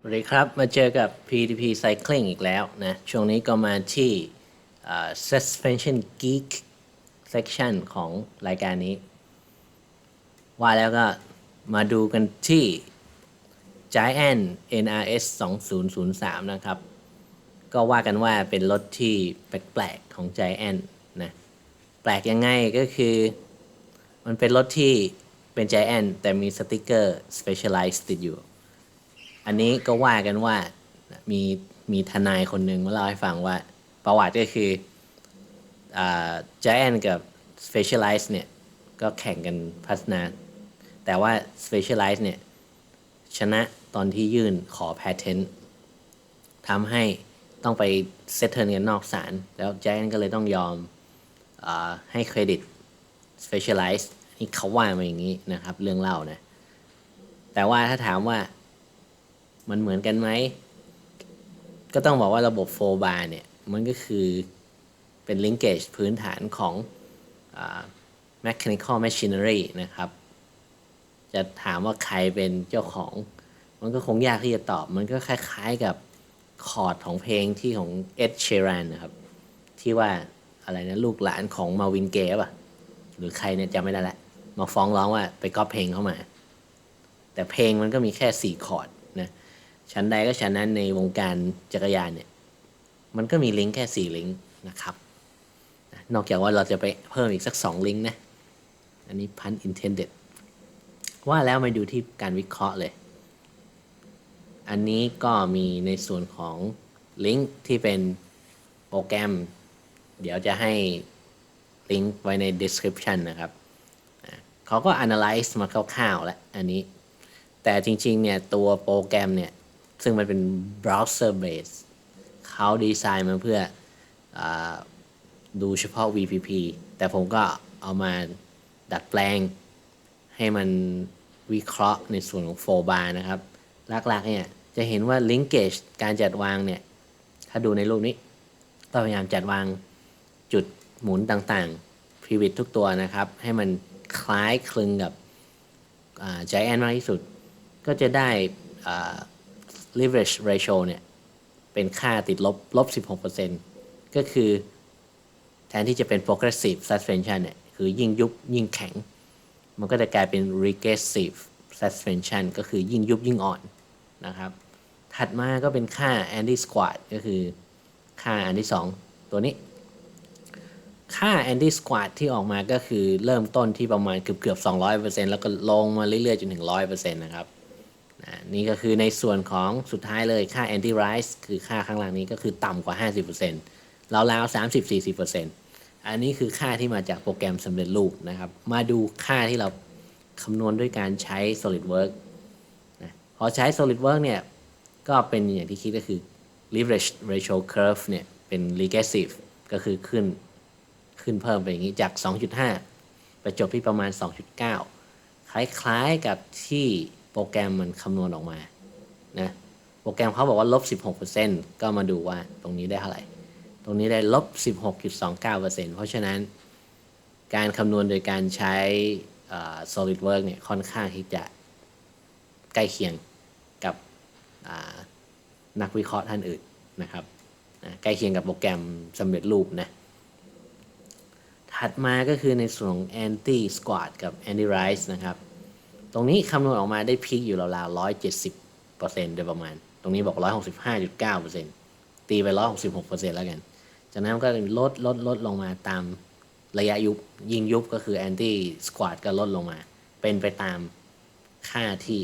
สวัสดีครับ มาเจอกับ PTP Cycling อีกแล้วนะ ช่วงนี้ก็มาที่ Suspension Geek Section ของรายการนี้ ว่าแล้วก็มาดูกันที่ Giant NRS 2003 นะครับ ก็ว่ากันว่าเป็นรถที่แปลกๆของ Giant นะ แปลกยังไงก็คือ มันเป็นรถที่เป็น Giant แต่มีสติกเกอร์ Specialized ติดอยู่ อันนี้ก็ว่ากันว่ามีมีทนายคนหนึ่งมาเล่าให้ฟังว่า ประวัติก็คืออ่า Giant กับ Specialized เนี่ย ก็แข่งกันพัฒนา แต่ว่า Specialized เนี่ย ชนะตอนที่ยื่นขอ patent ทำให้ต้องไปเซตเทิร์นกันนอกศาลแล้ว Giant ก็เลยต้องยอมอให้เครดิต Specialized นี่เขาว่ามาอย่างนี้นะครับ เรื่องเล่านะ แต่ว่าถ้าถามว่า มันเหมือนกันไหม ก็ต้องบอกว่าระบบ4 bar เนี่ย มันก็คือเป็น linkage พื้นฐานของอา mechanical machinery นะครับ จะถามว่าใครเป็นเจ้าของ มันก็คงยากที่จะตอบ มันก็คล้ายๆกับคอร์ดของเพลงที่ของ Ed Sheeran นะครับ ที่ว่าอะไรนะลูกหลานของมาวินเกป่ะ หรือใครเนี่ยจำไม่ได้ละ มาฟ้องร้องว่าไปก๊อปเพลงเข้ามา แต่เพลงมันก็มีแค่สี่คอร์ด ชั้นใดก็ชั้นนั้นในวงการจักรยานเนี่ย มันก็มีลิงก์แค่สี่ลิงก์นะครับ นอกจากว่าเราจะไปเพิ่มอีกสักสองลิงก์นะ อันนี้พัน intended ว่าแล้วมาดูที่การวิเคราะห์เลย อันนี้ก็มีในส่วนของลิงก์ที่เป็นโปรแกรม เดี๋ยวจะให้ลิงก์ไว้ใน description นะครับ เขาก็ analyze มาคร่าวๆแล้วอันนี้ แต่จริงๆเนี่ยตัวโปรแกรมเนี่ย ซึ่งมันเป็น browser base เขาดีไซน์มาเพื่ออดูเฉพาะ VPP แต่ผมก็เอามาดัดแปลง ให้มันวิเคราะห์ในส่วนของ4 bar นะครับ หลักๆเนี่ยจะเห็นว่า linkage การจัดวางเนี่ย ถ้าดูในรูปนี้ก็พยายามจัดวางจุดหมุนต่างๆ pivot ทุกตัวนะครับ ให้มันคล้ายคลึงกับใจแอนมากที่สุด ก็จะได้อ่า leverage ratio เนี่ยเป็นค่าติดลบลบ 16%ก็คือแทนที่จะเป็น progressive suspension เนี่ยคือยิ่งยุบยิ่งแข็ง มันก็จะกลายเป็น regressive suspension ก็คือยิ่งยุบยิ่งอ่อนนะครับ ถัดมาก็เป็นค่า anti squat ก็คือค่าอันที่ 2 ตัวนี้ ค่า anti squat ที่ออกมาก็คือเริ่มต้นที่ประมาณเกือบเกือบ200%แล้วก็ลงมาเรื่อยๆ จนถึง 100%นะครับ นี่ก็คือในส่วนของสุดท้ายเลยค่า anti rise คือค่าข้างล่างนี้ก็คือต่ำกว่า 50%ราวๆ30-40%อันนี้คือค่าที่มาจากโปรแกรมสำเร็จรูปนะครับ มาดูค่าที่เราคำนวณด้วยการใช้ SolidWorks นะพอใช้ SolidWorks เนี่ย ก็เป็นอย่างที่คิดก็คือ leverage ratio curve เนี่ย เป็น regressive ก็คือขึ้นขึ้นเพิ่มไปอย่างนี้จาก 2.5 ไปจบที่ประมาณ 2.9 คล้ายๆกับที่ โปรแกรมมันคำนวณออกมานะโปรแกรมเขาบอกว่าลบ 16%ก็มาดูว่าตรงนี้ได้เท่าไหร่ ตรงนี้ได้ลบ 16.29%เพราะฉะนั้นการคำนวณโดยการใช้ SolidWorks เนี่ยค่อนข้างที่จะใกล้เคียงกับนักวิเคราะห์ท่านอื่นนะครับนะใกล้เคียงกับโปรแกรมสำเร็จรูปนะถัดมาก็คือในส่วนของ anti squat กับ anti rise นะครับ ตรงนี้คำนวณออกมาได้พีคอยู่ราวๆ170%โดยประมาณ ตรงนี้บอก165.9%ตีไป166%แล้วกัน จากนั้นก็ลดลดลดลงมาตามระยะยุบยิงยุบก็คือ anti squat ก็ลดลงมา เป็นไปตามค่าที่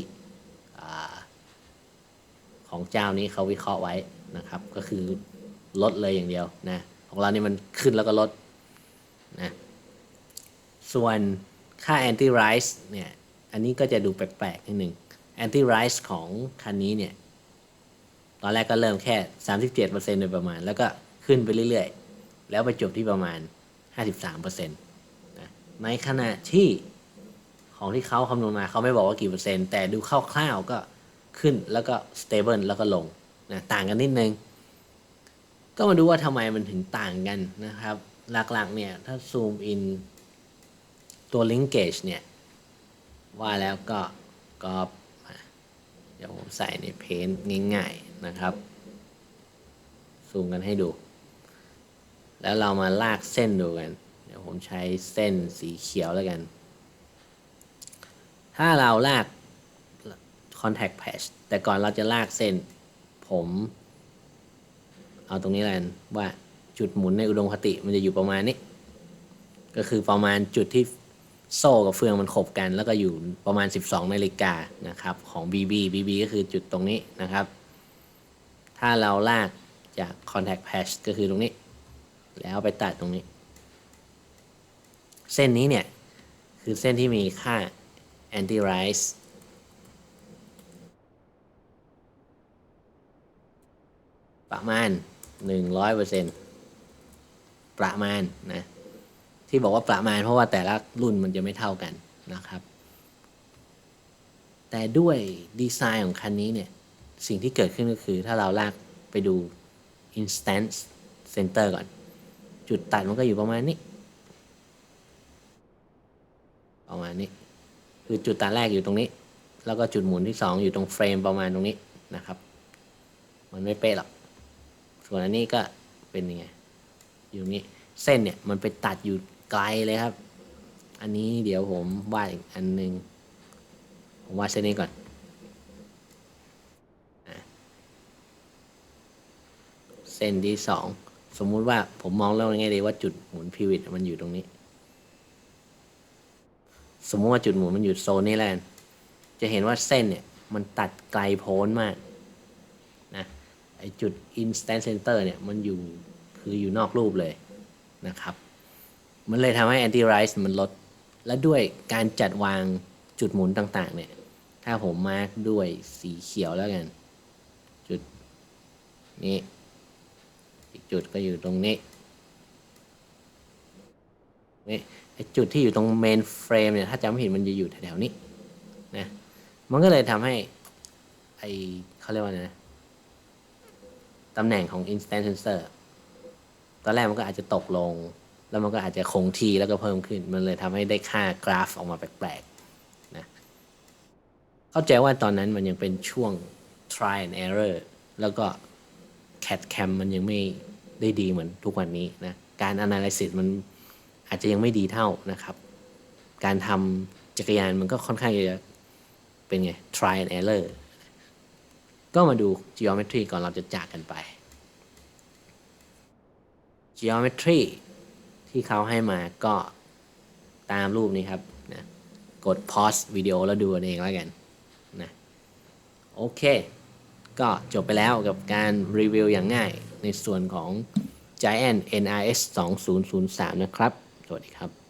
ของเจ้านี้เขาวิเคราะห์ไว้นะครับ ก็คือลดเลยอย่างเดียวนะของเรานี่มันขึ้นแล้วก็ลดนะส่วนค่า anti rise เนี่ย อันนี้ก็จะดูแปลกๆนิดหนึ่ง anti rise ของคันนี้เนี่ย ตอนแรกก็เริ่มแค่ 37%โดยประมาณ แล้วก็ขึ้นไปเรื่อยๆ แล้วไปจบที่ประมาณ 53%นะในขณะที่ของที่เขาคำนวณมาเขาไม่บอกว่ากี่เปอร์เซ็นต์ แต่ดูคร่าวๆก็ขึ้นแล้วก็ stable แล้วก็ลงนะต่างกันนิดนึง ก็มาดูว่าทำไมมันถึงต่างกันนะครับ หลักๆเนี่ย ถ้าซูมอินตัว linkage เนี่ย ว่าแล้วก็ก็มาเดี๋ยวผมใส่ในเพนง่ายๆนะครับ ซูมกันให้ดู แล้วเรามาลากเส้นดูกัน เดี๋ยวผมใช้เส้นสีเขียวแล้วกัน ถ้าเราลาก contact patch แต่ก่อนเราจะลากเส้น ผม เอาตรงนี้แล้วกันว่าจุดหมุนในอุดมคติมันจะอยู่ประมาณนี้ ก็คือประมาณจุดที่ โซ่กับเฟืองมันขบกัน แล้วก็อยู่ประมาณ 12นาฬิกานะครับของ BB BB ก็คือจุดตรงนี้นะครับ ถ้าเราลากจาก contact patch ก็คือตรงนี้ แล้วไปตัดตรงนี้ เส้นนี้เนี่ย คือเส้นที่มีค่า anti rise ประมาณ 100%ประมาณนะ ที่บอกว่าประมาณเพราะว่าแต่ละรุ่นมันจะไม่เท่ากันนะครับ แต่ด้วยดีไซน์ของคันนี้เนี่ย สิ่งที่เกิดขึ้นก็คือถ้าเราลากไปดู instance center ก่อน จุดตัดมันก็อยู่ประมาณนี้ ประมาณนี้ คือจุดตัดแรกอยู่ตรงนี้ แล้วก็จุดหมุนที่ 2 อยู่ตรงเฟรมประมาณตรงนี้นะครับ มันไม่เป๊ะหรอก ส่วนอันนี้ก็เป็นยังไงอยู่นี้เส้นเนี่ยมันไปตัดอยู่ ไกลเลยครับ อันนี้เดี๋ยวผมวาดอีกอันหนึ่งผมวาดเส้นนี้ก่อนเส้นที่สองสมมุติว่าผมมองแล้วยังไงดีว่าจุดหมุนพิวิตมันอยู่ตรงนี้ สมมติว่าจุดหมุนมันอยู่โซนนี้แล้วจะเห็นว่าเส้นเนี่ยมันตัดไกลโพ้นมากนะไอจุด instant center เนี่ยมันอยู่คืออยู่นอกรูปเลยนะครับ มันเลยทำให้ anti rise มันลด และด้วยการจัดวางจุดหมุนต่างๆ เนี่ย ถ้าผมมาร์กด้วยสีเขียวแล้วกัน จุดนี้ อีกจุดก็อยู่ตรงนี้นี่จุดที่อยู่ตรงเมนเฟรมเนี่ย ถ้าจำไม่ผิดมันจะอยู่แถวๆนี้นะมันก็เลยทำให้ไอเขาเรียกว่าไงนะตำแหน่งของ instant sensor ตอนแรกมันก็อาจจะตกลง แล้วมันก็อาจจะคงที่แล้วก็เพิ่มขึ้น มันเลยทำให้ได้ค่ากราฟออกมาแปลกๆนะเข้าใจว่าตอนนั้นมันยังเป็นช่วง try and error แล้วก็ cat cam มันยังไม่ได้ดีเหมือนทุกวันนี้นะการ analysis มันอาจจะยังไม่ดีเท่านะครับ การทำจักรยานมันก็ค่อนข้างจะเป็นไง try and error ก็มาดู geometry ก่อนเราจะจากกันไป geometry ที่เขาให้มาก็ตามรูปนี้ครับนะกด pause วิดีโอแล้วดูกันเองแล้วกันนะโอเค ก็จบไปแล้วกับการรีวิวอย่างง่ายในส่วนของ Giant NRS 2003 นะครับ สวัสดีครับ